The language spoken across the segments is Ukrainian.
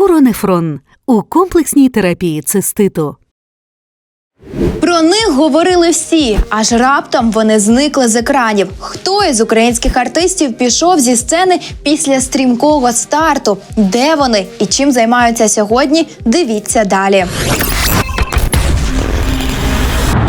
Уронефрон у комплексній терапії циститу. Про них говорили всі, аж раптом вони зникли з екранів. Хто із українських артистів пішов зі сцени після стрімкого старту? Де вони і чим займаються сьогодні? Дивіться далі.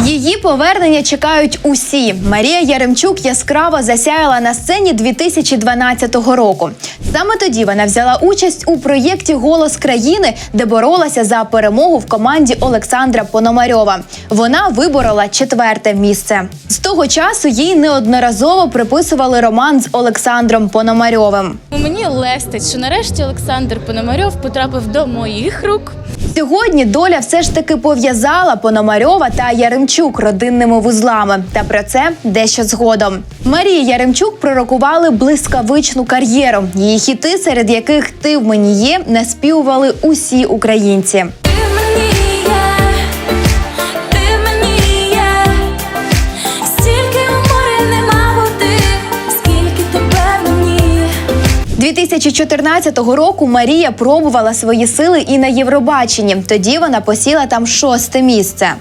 Її повернення чекають усі. Марія Яремчук яскраво засяяла на сцені 2012 року. Саме тоді вона взяла участь у проєкті Голос країни, де боролася за перемогу в команді Олександра Пономарьова. Вона виборола четверте місце. З того часу їй неодноразово приписували роман з Олександром Пономарьовим. Мені лестить, що нарешті Олександр Пономарьов потрапив до моїх рук. Сьогодні доля все ж таки пов'язала Пономарьова та Яремчук родинними вузлами. Та про це дещо згодом. Марії Яремчук пророкували блискавичну кар'єру. Її хіти, серед яких ти в мені є, наспівували усі українці. Ти мені є, ти мені є, стільки у нема води, скільки тебе мені. 2014 року Марія пробувала свої сили і на Євробаченні. Тоді вона посіла там шосте місце.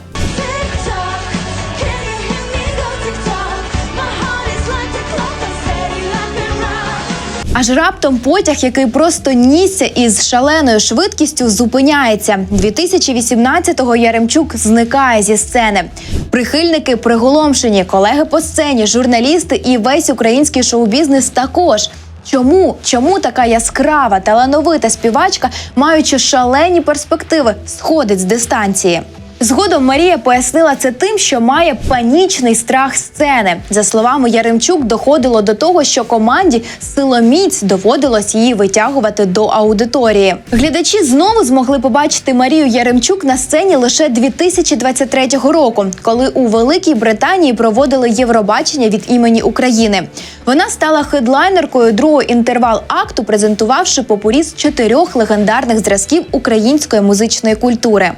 Аж раптом потяг, який просто нісся із шаленою швидкістю, зупиняється. 2018-го Яремчук зникає зі сцени. Прихильники приголомшені, колеги по сцені, журналісти і весь український шоу-бізнес також. Чому? Чому така яскрава, талановита співачка, маючи шалені перспективи, сходить з дистанції? Згодом Марія пояснила це тим, що має панічний страх сцени. За словами Яремчук, доходило до того, що команді силоміць доводилось її витягувати до аудиторії. Глядачі знову змогли побачити Марію Яремчук на сцені лише 2023 року, коли у Великій Британії проводили Євробачення від імені України. Вона стала хедлайнеркою другого інтервал акту, презентувавши попурі чотирьох легендарних зразків української музичної культури.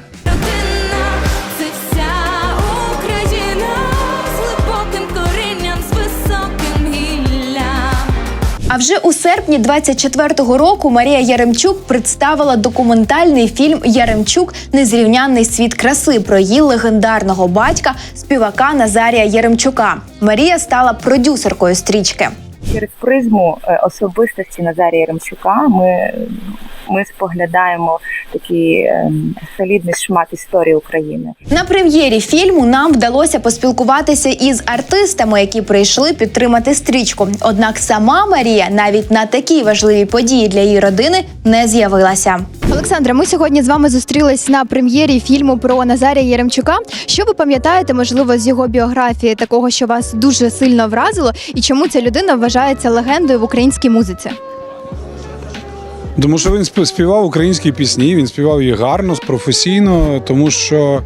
А вже у серпні 24-го року Марія Яремчук представила документальний фільм Яремчук Незрівнянний світ краси про її легендарного батька, співака Назарія Яремчука. Марія стала продюсеркою стрічки. Через призму е, особистості Назарія Яремчука ми, ми споглядаємо такий е, солідний шмат історії України. На прем'єрі фільму нам вдалося поспілкуватися із артистами, які прийшли підтримати стрічку. Однак сама Марія навіть на такій важливій події для її родини не з'явилася. Олександра, ми сьогодні з вами зустрілись на прем'єрі фільму про Назарія Єремчука. Що ви пам'ятаєте, можливо, з його біографії, такого, що вас дуже сильно вразило, і чому ця людина вважається легендою в українській музиці? Тому що він спів- співав українські пісні, він співав їх гарно, професійно, тому що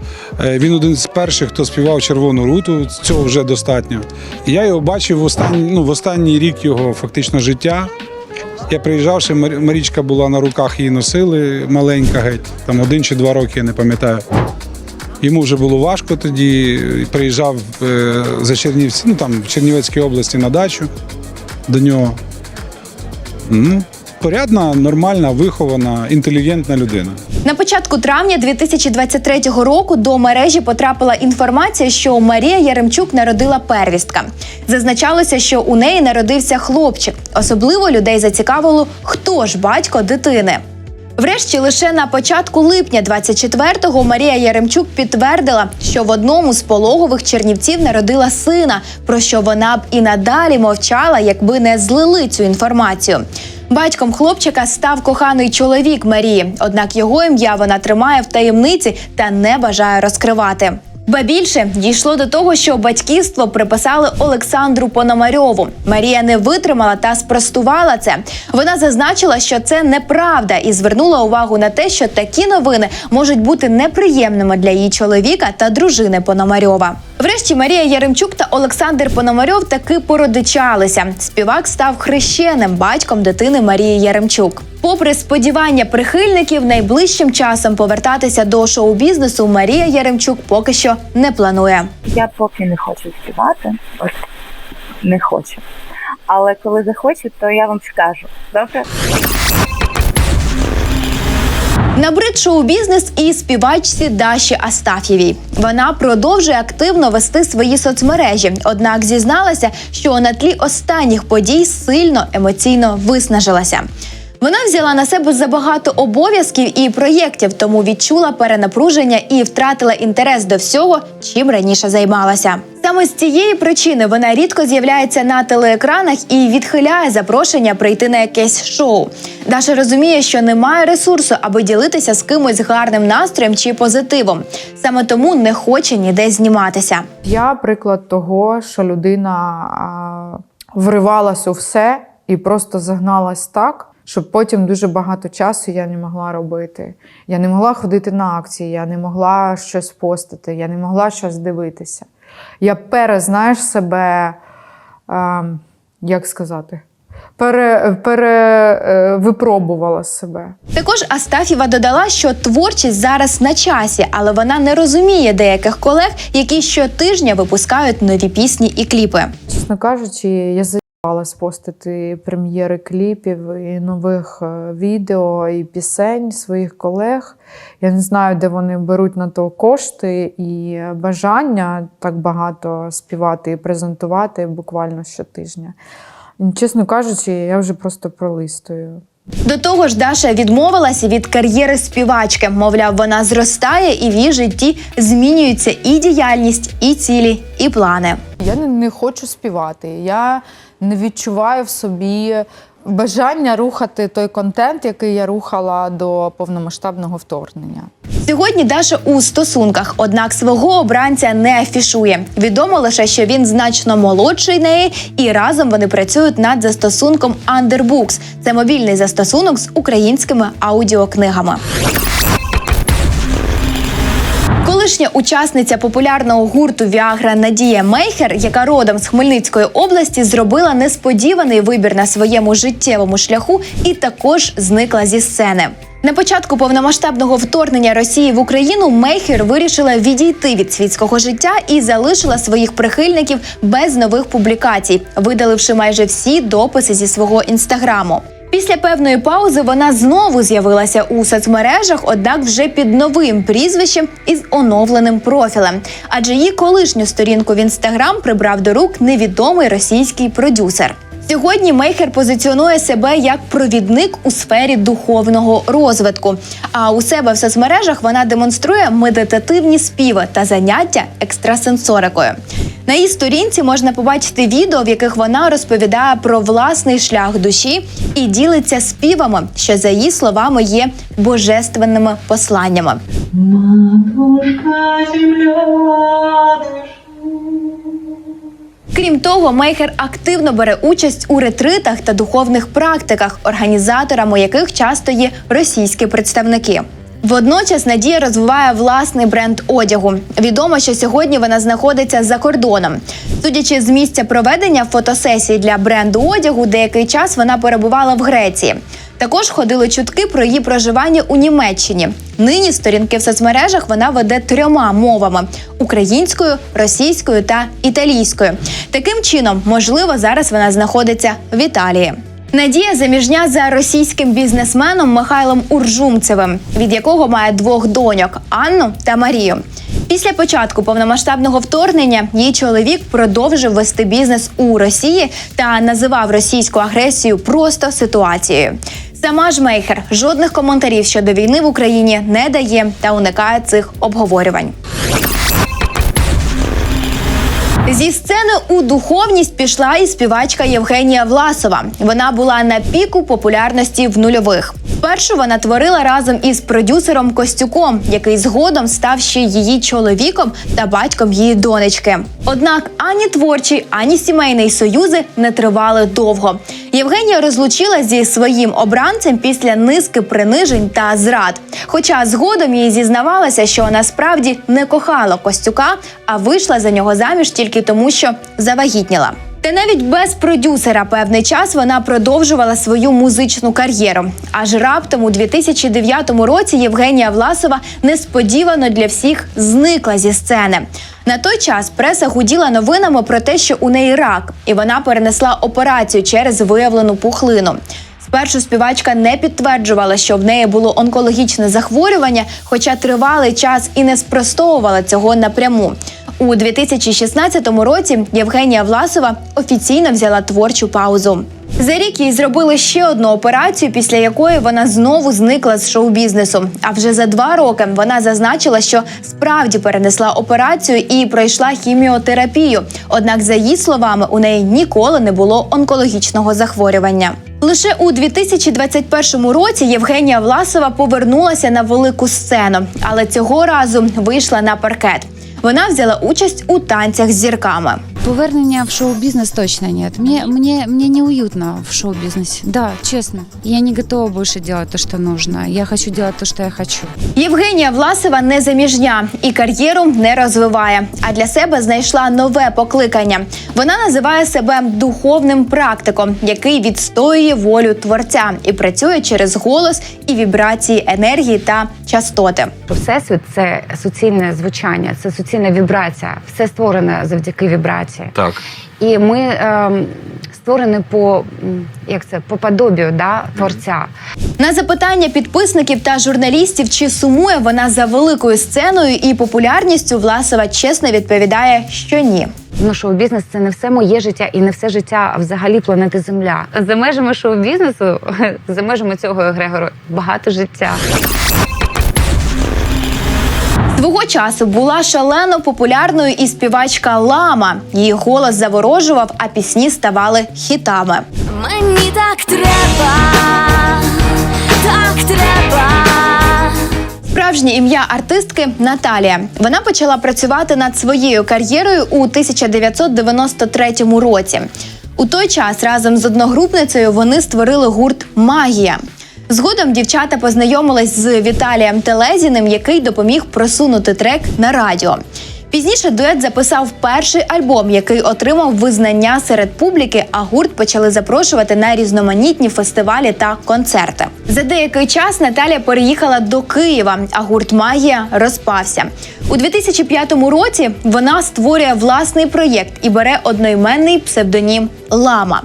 е, він один з перших, хто співав червону руту. Цього вже достатньо. І я його бачив в останній, ну, в останній рік його фактично життя. Я приїжджав, ще Марічка була на руках, її носили маленька геть, там один чи два роки, я не пам'ятаю. Йому вже було важко тоді. Приїжджав е, за Чернівці, ну там в Чернівецькій області на дачу до нього. Ну, порядна, нормальна, вихована, інтелігентна людина. На початку травня 2023 року до мережі потрапила інформація, що Марія Яремчук народила первістка. Зазначалося, що у неї народився хлопчик. Особливо людей зацікавило, хто ж батько дитини. Врешті, лише на початку липня 24-го Марія Яремчук підтвердила, що в одному з пологових чернівців народила сина, про що вона б і надалі мовчала, якби не злили цю інформацію. Батьком хлопчика став коханий чоловік Марії, однак його ім'я вона тримає в таємниці та не бажає розкривати. Ба більше дійшло до того, що батьківство приписали Олександру Пономарьову. Марія не витримала та спростувала це. Вона зазначила, що це неправда, і звернула увагу на те, що такі новини можуть бути неприємними для її чоловіка та дружини Пономарьова. Врешті Марія Яремчук та Олександр Пономарьов таки породичалися. Співак став хрещеним батьком дитини Марії Яремчук. Попри сподівання прихильників, найближчим часом повертатися до шоу-бізнесу Марія Яремчук поки що не планує. Я поки не хочу співати, от не хочу. Але коли захочу, то я вам скажу. Добре? Набрид шоу-бізнес і співачці Даші Астаф'євій. Вона продовжує активно вести свої соцмережі, однак зізналася, що на тлі останніх подій сильно емоційно виснажилася. Вона взяла на себе забагато обов'язків і проєктів, тому відчула перенапруження і втратила інтерес до всього, чим раніше займалася. Саме з цієї причини вона рідко з'являється на телеекранах і відхиляє запрошення прийти на якесь шоу. Даша розуміє, що немає ресурсу, аби ділитися з кимось гарним настроєм чи позитивом. Саме тому не хоче ніде зніматися. Я приклад того, що людина а, вривалась у все і просто загналась так, щоб потім дуже багато часу я не могла робити. Я не могла ходити на акції, я не могла щось постити, я не могла щось дивитися. Я перезнаєш себе, е, як сказати, пере, пере, е, себе. Також Астафєва додала, що творчість зараз на часі, але вона не розуміє деяких колег, які щотижня випускають нові пісні і кліпи. Чесно кажучи, я заїбалась постити прем'єри кліпів і нових е, відео і пісень своїх колег. Я не знаю, де вони беруть на то кошти і бажання так багато співати і презентувати буквально щотижня. Чесно кажучи, я вже просто пролистую. До того ж, Даша відмовилася від кар'єри співачки. Мовляв, вона зростає і в її житті змінюється і діяльність, і цілі, і плани. Я не, не хочу співати. Я не відчуваю в собі бажання рухати той контент, який я рухала до повномасштабного вторгнення. Сьогодні Даша у стосунках, однак свого обранця не афішує. Відомо лише, що він значно молодший неї, і разом вони працюють над застосунком Underbooks. Це мобільний застосунок з українськими аудіокнигами. Колишня учасниця популярного гурту Віагра Надія Мейхер, яка родом з Хмельницької області, зробила несподіваний вибір на своєму життєвому шляху і також зникла зі сцени. На початку повномасштабного вторгнення Росії в Україну Мейхер вирішила відійти від світського життя і залишила своїх прихильників без нових публікацій, видаливши майже всі дописи зі свого інстаграму. Після певної паузи вона знову з'явилася у соцмережах, однак вже під новим прізвищем із оновленим профілем. Адже її колишню сторінку в інстаграм прибрав до рук невідомий російський продюсер. Сьогодні Мейхер позиціонує себе як провідник у сфері духовного розвитку. А у себе в соцмережах вона демонструє медитативні співи та заняття екстрасенсорикою. На її сторінці можна побачити відео, в яких вона розповідає про власний шлях душі і ділиться співами, що за її словами є божественними посланнями. Крім того, Мейхер активно бере участь у ретритах та духовних практиках, організаторами яких часто є російські представники. Водночас Надія розвиває власний бренд одягу. Відомо, що сьогодні вона знаходиться за кордоном. Судячи з місця проведення фотосесії для бренду одягу, деякий час вона перебувала в Греції. Також ходили чутки про її проживання у Німеччині. Нині сторінки в соцмережах вона веде трьома мовами: українською, російською та італійською. Таким чином, можливо, зараз вона знаходиться в Італії. Надія заміжня за російським бізнесменом Михайлом Уржумцевим, від якого має двох доньок Анну та Марію. Після початку повномасштабного вторгнення її чоловік продовжив вести бізнес у Росії та називав російську агресію просто ситуацією. Сама ж Мейхер жодних коментарів щодо війни в Україні не дає та уникає цих обговорювань. Зі сцени у духовність пішла і співачка Євгенія Власова. Вона була на піку популярності в нульових. Спершу вона творила разом із продюсером Костюком, який згодом став ще її чоловіком та батьком її донечки. Однак ані творчий, ані сімейний союзи не тривали довго. Євгенія розлучила зі своїм обранцем після низки принижень та зрад. Хоча згодом їй зізнавалася, що насправді не кохала Костюка, а вийшла за нього заміж тільки тому, що завагітніла. Та навіть без продюсера певний час вона продовжувала свою музичну кар'єру. Аж раптом у 2009 році Євгенія Власова несподівано для всіх зникла зі сцени. На той час преса гуділа новинами про те, що у неї рак, і вона перенесла операцію через виявлену пухлину. Спершу співачка не підтверджувала, що в неї було онкологічне захворювання, хоча тривалий час і не спростовувала цього напряму. У 2016 році Євгенія Власова офіційно взяла творчу паузу. За рік їй зробили ще одну операцію, після якої вона знову зникла з шоу-бізнесу. А вже за два роки вона зазначила, що справді перенесла операцію і пройшла хіміотерапію. Однак, за її словами, у неї ніколи не було онкологічного захворювання. Лише у 2021 році Євгенія Власова повернулася на велику сцену, але цього разу вийшла на паркет. Вона взяла участь у танцях з зірками. Повернення в шоу-бізнес точно нет. Мне, мне, мне неуютно в шоу-бизнесе. Да, честно. Я не готова больше делать то, что нужно. Я хочу делать то, что я хочу. Євгенія Власова не заміжня і кар'єру не розвиває, а для себе знайшла нове покликання. Вона називає себе духовним практиком, який відстоює волю творця і працює через голос і вібрації енергії та частоти. Всесвіт це суцільне звучання, це суцільна вібрація. Все створене завдяки вібрації. Так. І ми ем, створені по як це по подобію да, творця. На запитання підписників та журналістів, чи сумує вона за великою сценою і популярністю, Власова чесно відповідає, що ні. Ну, шоу-бізнес це не все моє життя і не все життя взагалі планети Земля. За межами шоу-бізнесу, за межами цього егрегору, багато життя. Свого часу була шалено популярною і співачка Лама. Її голос заворожував, а пісні ставали хітами. Мені так треба, так треба. Справжнє ім'я артистки Наталія. Вона почала працювати над своєю кар'єрою у 1993 році. У той час разом з одногрупницею вони створили гурт Магія. Згодом дівчата познайомились з Віталієм Телезіним, який допоміг просунути трек на радіо. Пізніше дует записав перший альбом, який отримав визнання серед публіки, а гурт почали запрошувати на різноманітні фестивалі та концерти. За деякий час Наталя переїхала до Києва, а гурт Магія розпався. У 2005 році вона створює власний проєкт і бере одноіменний псевдонім Лама.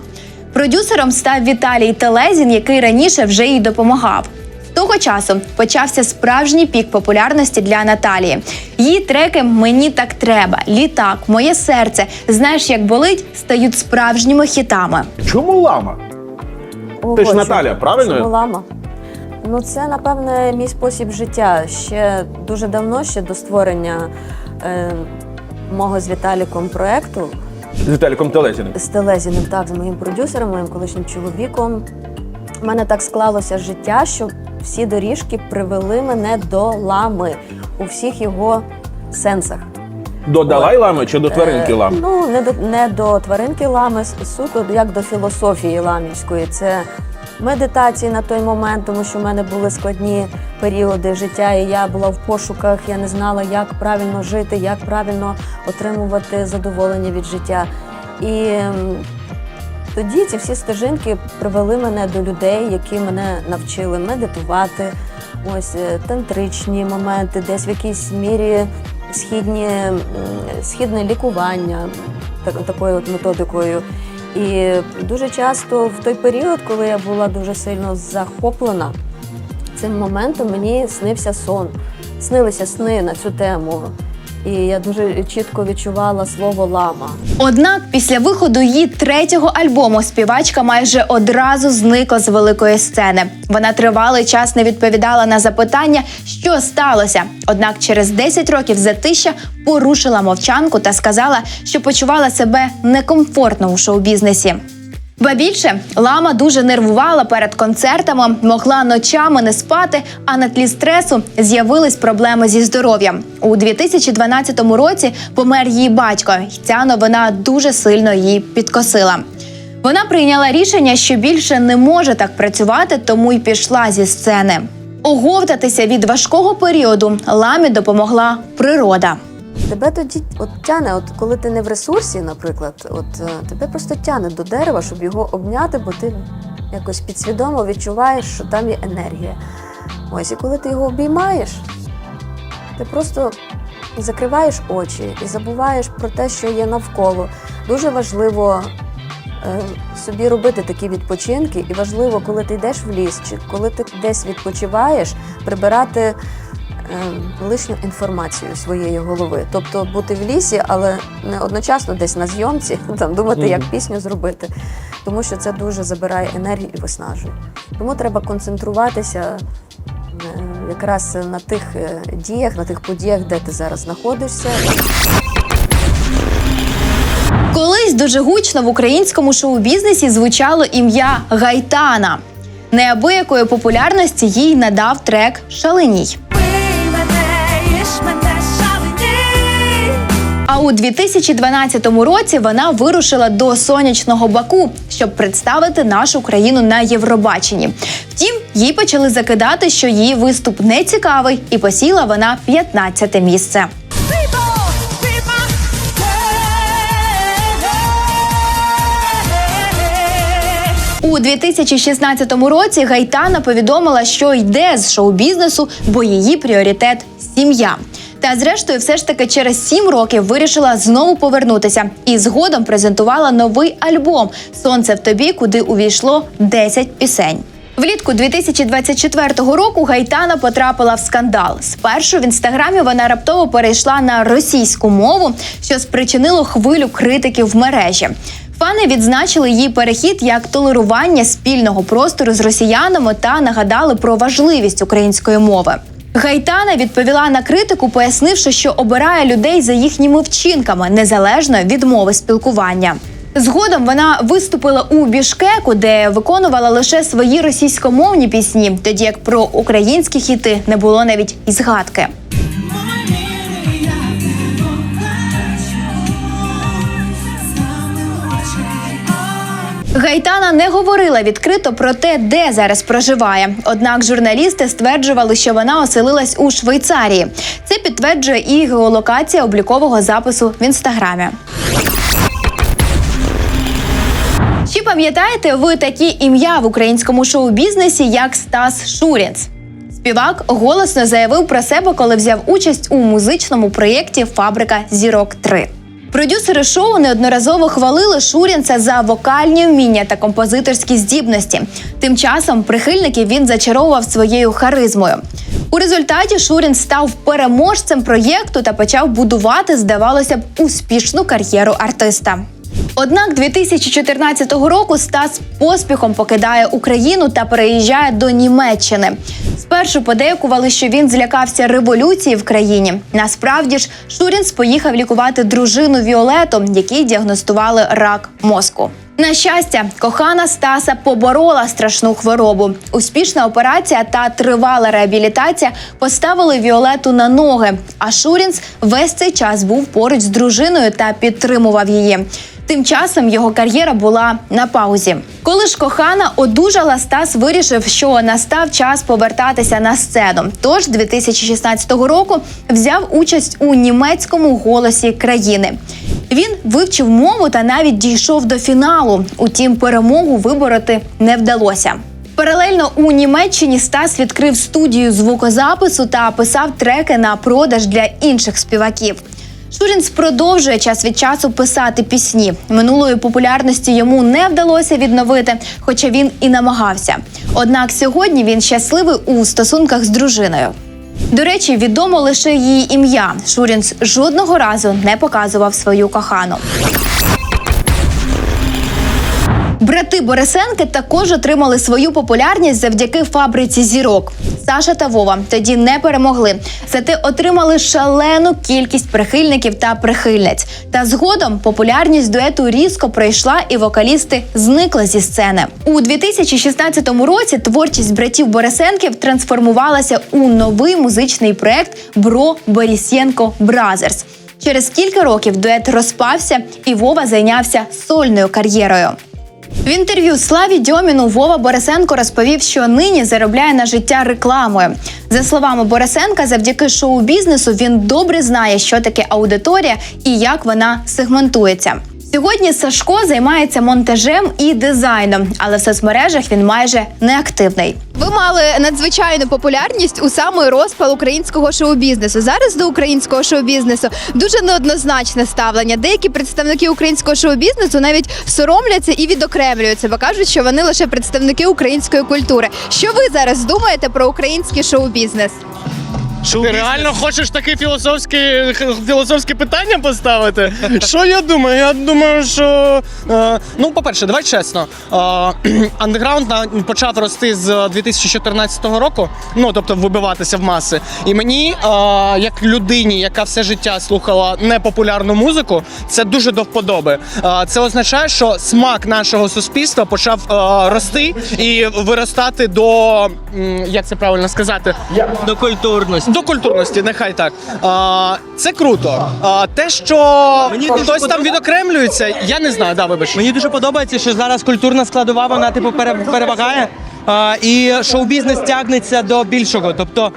Продюсером став Віталій Телезін, який раніше вже їй допомагав. Того часу почався справжній пік популярності для Наталії. Її треки Мені так треба, літак, моє серце, знаєш, як болить, стають справжніми хітами. Чому лама? О, Ти ж Наталя, правильно? Чому лама? Ну, це, напевне, мій спосіб життя. Ще дуже давно, ще до створення е, мого з Віталіком проекту З Віталіком Телезіним. з Телезіним, так, з моїм продюсером, моїм колишнім чоловіком. У мене так склалося життя, що всі доріжки привели мене до лами у всіх його сенсах. До Далай лами чи до тваринки Е, лами? Ну, не до, не до тваринки лами, суто як до філософії ламівської. Це медитації на той момент, тому що в мене були складні періоди життя, і я була в пошуках, я не знала, як правильно жити, як правильно отримувати задоволення від життя. І тоді ці всі стежинки привели мене до людей, які мене навчили медитувати, ось е, тантричні моменти, десь в якійсь мірі східні, східне лікування так, такою от методикою. І дуже часто в той період, коли я була дуже сильно захоплена цим моментом, мені снився сон. Снилися сни на цю тему. І я дуже чітко відчувала слово лама. Однак після виходу її третього альбому співачка майже одразу зникла з великої сцени. Вона тривалий час не відповідала на запитання, що сталося. Однак через 10 років затища порушила мовчанку та сказала, що почувала себе некомфортно у шоу-бізнесі. Ба більше лама дуже нервувала перед концертами, могла ночами не спати, а на тлі стресу з'явились проблеми зі здоров'ям. У 2012 році помер її батько, і ця новина дуже сильно її підкосила. Вона прийняла рішення, що більше не може так працювати, тому й пішла зі сцени. Оговтатися від важкого періоду ламі допомогла природа. Тебе тоді от тяне, от коли ти не в ресурсі, наприклад, от е, тебе просто тяне до дерева, щоб його обняти, бо ти якось підсвідомо відчуваєш, що там є енергія. Ось, і коли ти його обіймаєш, ти просто закриваєш очі і забуваєш про те, що є навколо. Дуже важливо е, собі робити такі відпочинки, і важливо, коли ти йдеш в ліс, чи коли ти десь відпочиваєш, прибирати лишню інформацію своєї голови. Тобто бути в лісі, але не одночасно десь на зйомці, там думати, як пісню зробити. Тому що це дуже забирає енергію і виснажує. Тому треба концентруватися е, якраз на тих е, діях, на тих подіях, де ти зараз знаходишся. Колись дуже гучно в українському шоу-бізнесі звучало ім'я Гайтана. Неабиякої популярності їй надав трек Шаленій. А у 2012 році вона вирушила до сонячного Баку, щоб представити нашу країну на Євробаченні. Втім, їй почали закидати, що її виступ не цікавий, і посіла вона 15 місце. У 2016 році Гайтана повідомила, що йде з шоу-бізнесу, бо її пріоритет сім'я. Та зрештою, все ж таки через сім років вирішила знову повернутися і згодом презентувала новий альбом Сонце в тобі, куди увійшло 10 пісень. Влітку 2024 року Гайтана потрапила в скандал. Спершу в інстаграмі вона раптово перейшла на російську мову, що спричинило хвилю критиків в мережі. Фани відзначили її перехід як толерування спільного простору з росіянами та нагадали про важливість української мови. Гайтана відповіла на критику, пояснивши, що обирає людей за їхніми вчинками, незалежно від мови спілкування. Згодом вона виступила у Бішкеку, де виконувала лише свої російськомовні пісні, тоді як про українські хіти не було навіть і згадки. Гайтана не говорила відкрито про те, де зараз проживає. Однак журналісти стверджували, що вона оселилась у Швейцарії. Це підтверджує і геолокація облікового запису в інстаграмі. Чи пам'ятаєте ви такі ім'я в українському шоу-бізнесі, як Стас Шурінц? Співак голосно заявив про себе, коли взяв участь у музичному проєкті Фабрика зірок 3 Продюсери шоу неодноразово хвалили Шурінця за вокальні вміння та композиторські здібності. Тим часом прихильників він зачаровував своєю харизмою. У результаті Шурін став переможцем проєкту та почав будувати, здавалося б, успішну кар'єру артиста. Однак 2014 року Стас поспіхом покидає Україну та переїжджає до Німеччини. Спершу подейкували, що він злякався революції в країні. Насправді ж Шурінс поїхав лікувати дружину Віолету, якій діагностували рак мозку. На щастя, кохана Стаса поборола страшну хворобу. Успішна операція та тривала реабілітація поставили Віолету на ноги. А Шурінс весь цей час був поруч з дружиною та підтримував її. Тим часом його кар'єра була на паузі. Коли ж кохана одужала, Стас вирішив, що настав час повертатися на сцену. Тож 2016 року взяв участь у німецькому голосі країни. Він вивчив мову та навіть дійшов до фіналу. Утім, перемогу вибороти не вдалося. Паралельно у Німеччині Стас відкрив студію звукозапису та писав треки на продаж для інших співаків. Шурінс продовжує час від часу писати пісні. Минулої популярності йому не вдалося відновити, хоча він і намагався. Однак сьогодні він щасливий у стосунках з дружиною. До речі, відомо лише її ім'я. Шурінс жодного разу не показував свою кохану. Брати Борисенки також отримали свою популярність завдяки фабриці зірок. Саша та Вова тоді не перемогли, зате отримали шалену кількість прихильників та прихильниць. Та згодом популярність дуету різко пройшла, і вокалісти зникли зі сцени. У 2016 році творчість братів Борисенків трансформувалася у новий музичний проект Бро Борісєнко Бразерс. Через кілька років дует розпався, і Вова зайнявся сольною кар'єрою. В інтерв'ю Славі Дьоміну Вова Борисенко розповів, що нині заробляє на життя рекламою. За словами Борисенка, завдяки шоу-бізнесу він добре знає, що таке аудиторія і як вона сегментується. Сьогодні Сашко займається монтажем і дизайном, але в соцмережах він майже неактивний. Ви мали надзвичайну популярність у самий розпал українського шоу-бізнесу. Зараз до українського шоу-бізнесу дуже неоднозначне ставлення. Деякі представники українського шоу-бізнесу навіть соромляться і відокремлюються, бо кажуть, що вони лише представники української культури. Що ви зараз думаєте про український шоу-бізнес? Ти реально хочеш таке філософське, філософське питання поставити? Що я думаю? Я думаю, що. Е, ну, по-перше, давай чесно. Е, андеграунд на- почав рости з 2014 року, ну тобто вибиватися в маси. І мені, е, як людині, яка все життя слухала непопулярну музику, це дуже до вподоби. Е, це означає, що смак нашого суспільства почав е, рости і виростати до м, як це правильно сказати? До культурності. До культурності, нехай так. А, це круто. А, те, що Мені хтось там відокремлюється, я не знаю, да, вибач. Мені дуже подобається, що зараз культурна складова вона типу пере- перевагає, а, і шоу-бізнес тягнеться до більшого. Тобто,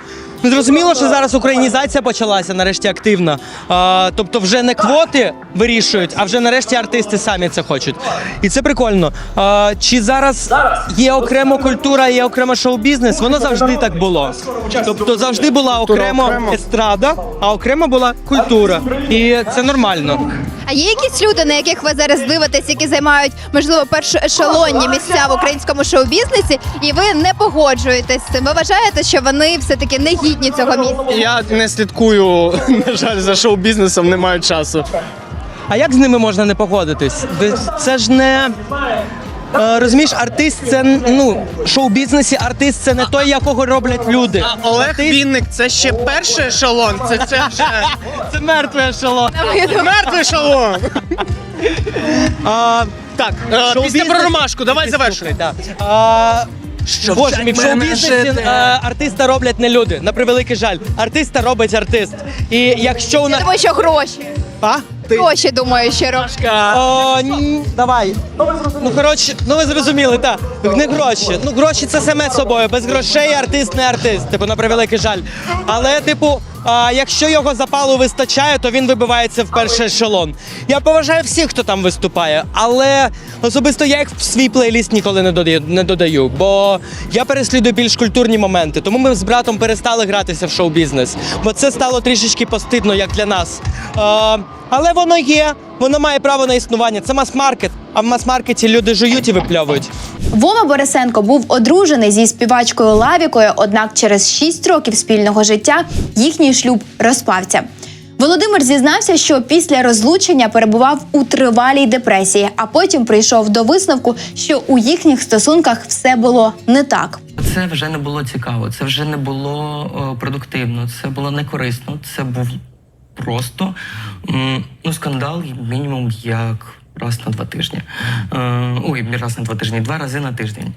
ну, зрозуміло, що зараз українізація почалася нарешті активно. А, тобто, вже не квоти вирішують, а вже нарешті артисти самі це хочуть. І це прикольно. А, чи зараз є окремо культура, є окремо шоу-бізнес? Воно завжди так було. Тобто завжди була окремо естрада, а окремо була культура. І це нормально. А є якісь люди, на яких ви зараз дивитесь, які займають можливо першоешелонні місця в українському шоу-бізнесі, і ви не погоджуєтесь з цим? Ви вважаєте, що вони все таки не гідні цього місця? Я не слідкую, на жаль, за шоу-бізнесом, не маю часу. А як з ними можна не погодитись? Це ж не. е, Розумієш, артист це ну шоу-бізнесі, артист це не той, якого роблять люди. А Олег Вінник це ще перший ешелон. Це, це вже Це мертвий ешелон. мертвий ешелон. А, Так, е, після про ромашку, давай завершуй. да. А, Боже, мій в шоу-бізнесі е, артиста роблять не люди. На превеликий жаль. Артиста робить артист. І якщо у Я нас. думаю, що гроші. А? Ти? Гроші, думаю, що роблять. О, ні, давай. Ну коротше, ну ви зрозуміли, так. Не гроші. Ну гроші це саме собою. Без грошей артист не артист. Типу, на превеликий жаль. Але, типу, а, якщо його запалу вистачає, то він вибивається в перший ешелон. Я поважаю всіх, хто там виступає, але особисто я їх в свій плейліст ніколи не додаю, не додаю, бо я переслідую більш культурні моменти. Тому ми з братом перестали гратися в шоу-бізнес, бо це стало трішечки постидно, як для нас. А, але воно є, воно має право на існування. Це мас-маркет, а в мас-маркеті люди жують і випльовують. Вова Борисенко був одружений зі співачкою Лавікою, однак через 6 років спільного життя їхній шлюб розпався. Володимир зізнався, що після розлучення перебував у тривалій депресії, а потім прийшов до висновку, що у їхніх стосунках все було не так. Це вже не було цікаво, це вже не було е, продуктивно, це було не корисно. Це був просто ну, скандал, мінімум як раз на два тижні. Е, ой, раз на два тижні, два рази на тиждень.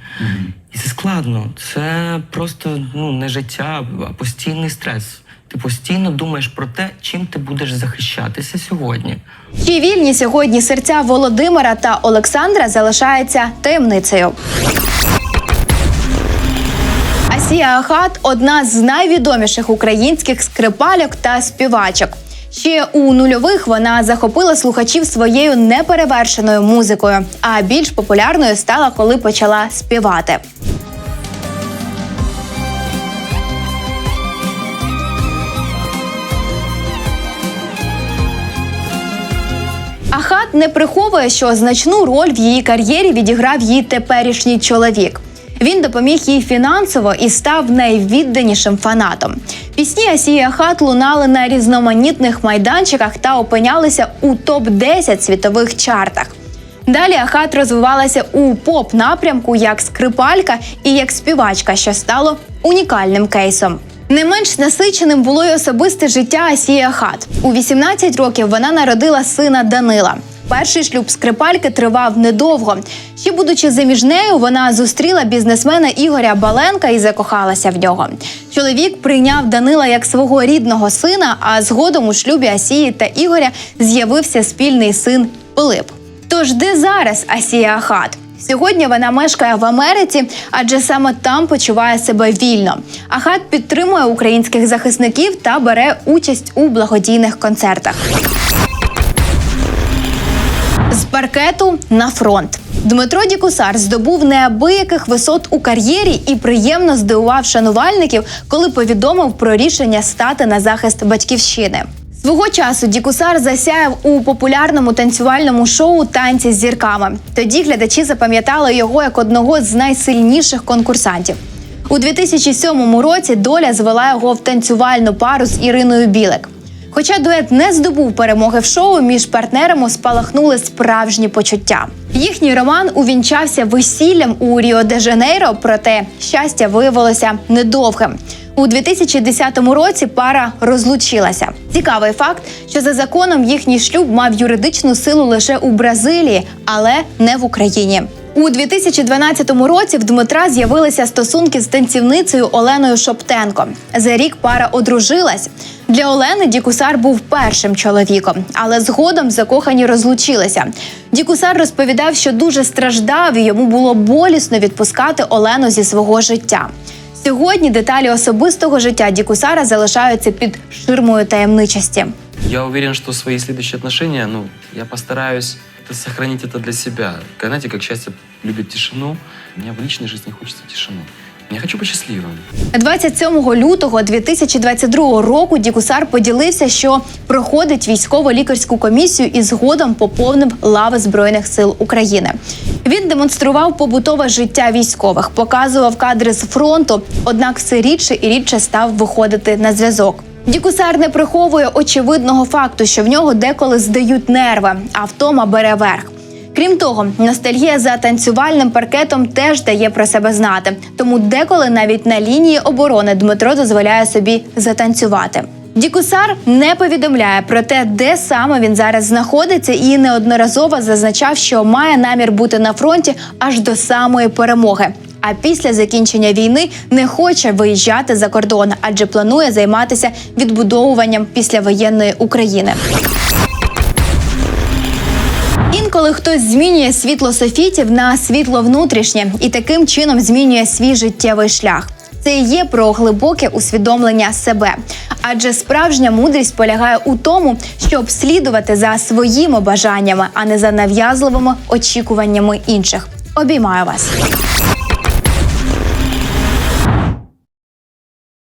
І це складно. Це просто ну, не життя, а постійний стрес. Ти постійно думаєш про те, чим ти будеш захищатися сьогодні. Чи вільні сьогодні серця Володимира та Олександра залишається таємницею. Асія Ахат одна з найвідоміших українських скрипальок та співачок. Ще у нульових вона захопила слухачів своєю неперевершеною музикою, а більш популярною стала, коли почала співати. Ахат не приховує, що значну роль в її кар'єрі відіграв її теперішній чоловік. Він допоміг їй фінансово і став найвідданішим фанатом. Пісні Асії Ахат лунали на різноманітних майданчиках та опинялися у топ 10 світових чартах. Далі Ахат розвивалася у поп напрямку як скрипалька і як співачка, що стало унікальним кейсом. Не менш насиченим було й особисте життя Асії Ахат. У 18 років вона народила сина Данила. Перший шлюб скрипальки тривав недовго. Ще будучи заміжнею, вона зустріла бізнесмена Ігоря Баленка і закохалася в нього. Чоловік прийняв Данила як свого рідного сина, а згодом у шлюбі Асії та Ігоря з'явився спільний син Пилип. Тож де зараз Асія Ахат? Сьогодні вона мешкає в Америці, адже саме там почуває себе вільно. Ахат підтримує українських захисників та бере участь у благодійних концертах. З паркету на фронт. Дмитро Дікусар здобув неабияких висот у кар'єрі і приємно здивував шанувальників, коли повідомив про рішення стати на захист батьківщини. Свого часу Дікусар засяяв у популярному танцювальному шоу Танці з зірками. Тоді глядачі запам'ятали його як одного з найсильніших конкурсантів. У 2007 році доля звела його в танцювальну пару з Іриною Білик. Хоча дует не здобув перемоги в шоу, між партнерами спалахнули справжні почуття. Їхній роман увінчався весіллям у Ріо де Жанейро, проте щастя виявилося недовгим. У 2010 році пара розлучилася. Цікавий факт, що за законом їхній шлюб мав юридичну силу лише у Бразилії, але не в Україні. У 2012 році в Дмитра з'явилися стосунки з танцівницею Оленою Шоптенко. За рік пара одружилась. Для Олени Дікусар був першим чоловіком, але згодом закохані розлучилися. Дікусар розповідав, що дуже страждав і йому було болісно відпускати Олену зі свого життя. Сьогодні деталі особистого життя Дікусара залишаються під ширмою таємничості. Я уверен, что свои следующие отношения, ну, я постараюсь это сохранить это для себя. Знаете, как счастье любит тишину, мне в личной жизни хочется тишины. Я хочу быть счастливым. 27 лютого 2022 року Дікусар поділився, що проходить військово-лікарську комісію і згодом поповнив лави збройних сил України. Він демонстрував побутове життя військових, показував кадри з фронту, однак все рідше і рідше став виходити на зв'язок. Дікусар не приховує очевидного факту, що в нього деколи здають нерви, а втома бере верх. Крім того, ностальгія за танцювальним паркетом теж дає про себе знати. Тому деколи навіть на лінії оборони Дмитро дозволяє собі затанцювати. Дікусар не повідомляє про те, де саме він зараз знаходиться, і неодноразово зазначав, що має намір бути на фронті аж до самої перемоги. А після закінчення війни не хоче виїжджати за кордон, адже планує займатися відбудовуванням післявоєнної України. Інколи хтось змінює світло софітів на світло внутрішнє і таким чином змінює свій життєвий шлях. Це і є про глибоке усвідомлення себе. Адже справжня мудрість полягає у тому, щоб слідувати за своїми бажаннями, а не за нав'язливими очікуваннями інших. Обіймаю вас.